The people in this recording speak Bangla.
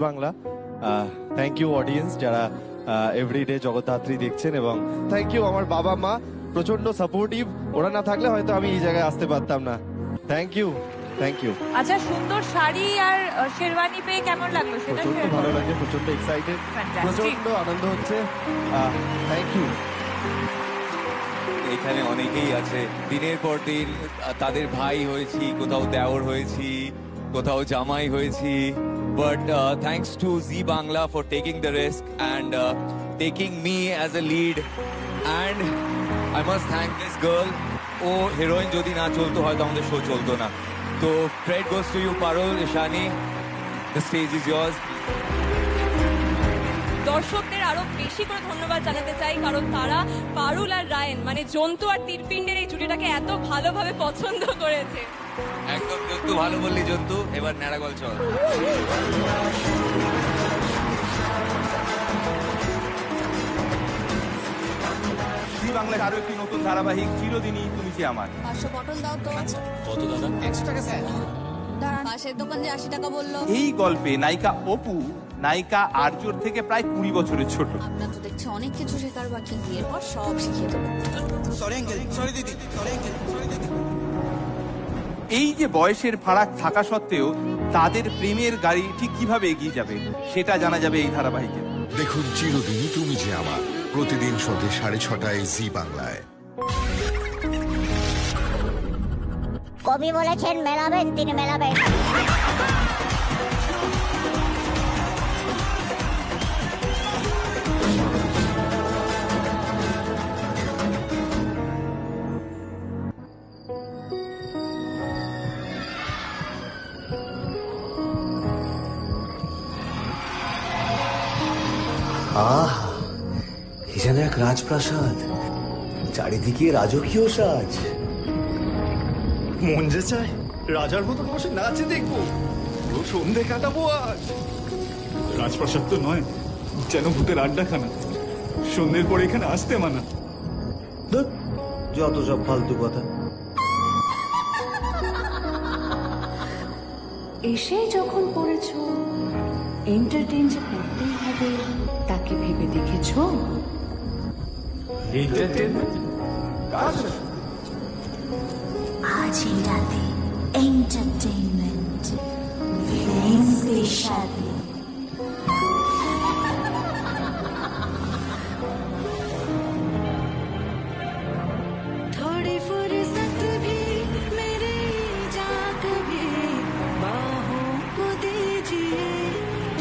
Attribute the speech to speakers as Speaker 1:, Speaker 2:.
Speaker 1: বাংলা। থ্যাংক ইউ অডিয়েন্স যারা এভরিডে জগদ্ধাত্রী দেখছেন এবং থ্যাংক ইউ আমার বাবা মা প্রচণ্ড সাপোর্টিভ ওরা না থাকলে হয়তো আমি এই জায়গায় আসতে পারতাম না। থ্যাংক ইউ থ্যাংক ইউ
Speaker 2: আচ্ছা সুন্দর শাড়ি আর শেরওয়ানি পেয়ে কেমন লাগল? সেটা প্রচণ্ড
Speaker 1: ভালো
Speaker 2: করো।
Speaker 1: লাগে প্রচণ্ড এক্সাইটেড. প্রচণ্ড আনন্দ হচ্ছে। থ্যাংক ইউ
Speaker 3: এখানে অনেকেই আছে। দিনের পর দিন তাদের ভাই হয়েছি কোথাও দেওর হয়েছি। কোথাও জামাই হয়েছি but thanks to Zee Bangla for taking the risk and taking me as a lead and I must thank this girl O heroine যদি না চলতো, হয়তো আমাদের শো চলতো না। তো cred goes to you Parul Ishani the stage is yours
Speaker 4: দর্শকদের আরও বেশি করে ধন্যবাদ জানাতে চাই, কারণ তারা পারুল আর রায়ন মানে জন্তু আর তীরপিণ্ডের এই জুটিটাকে এত ভালোভাবে পছন্দ করেছে।
Speaker 3: একদম জন্তু ভালো বললি জন্তু এবার ন্যাড়াগল চল।
Speaker 5: আরও একটি নতুন ধারাবাহিক চিরদিনই তুমি যে আমার।
Speaker 6: পাঁচশো পটল দাও তো। দাঁড়ান। পাশের দোকান যে আশি টাকা বলল।
Speaker 5: এই গল্পে নায়িকা অপু নায়িকা আর্যর থেকে প্রায় কুড়ি বছরের ছোট।
Speaker 6: আপনার তো দেখছি অনেক কিছু শেখার বাকি। বিয়ের পর সব শিখিয়ে দেবো।
Speaker 5: এই যে বয়সের ফারাক থাকা সত্ত্বেও তাদের প্রেমের গাড়ি ঠিক কীভাবে এগিয়ে যাবে সেটা জানা যাবে এই ধারাবাহিকে।
Speaker 7: দেখুন চিরদিনই তুমি যে আমার প্রতিদিন সন্ধ্যে সাড়ে ছটায় জি বাংলায়।
Speaker 8: কবি বলেছেন মেলাবেন তিনি মেলাবেন।
Speaker 9: আহ এ যেন এক রাজপ্রাসাদ। চারিদিকে রাজকীয় সাজ।
Speaker 10: মন যে চায় রাজার মতো বসে নাচে দেখব। সন্ধে কাটাবো আজ।
Speaker 11: রাজপ্রাসাদ তো নয় যেন ভূতের আড্ডাখানা। সন্ধ্যের পর এখানে আসতে মানা।
Speaker 9: যত সব ফালতু কথা।
Speaker 4: এসে যখন পড়েছো এন্টারটেইন যে করতেই হবে। তাকে
Speaker 8: আজ এই রাতে এন্টারটেইনমেন্ট ভিলেন্সদের সাথে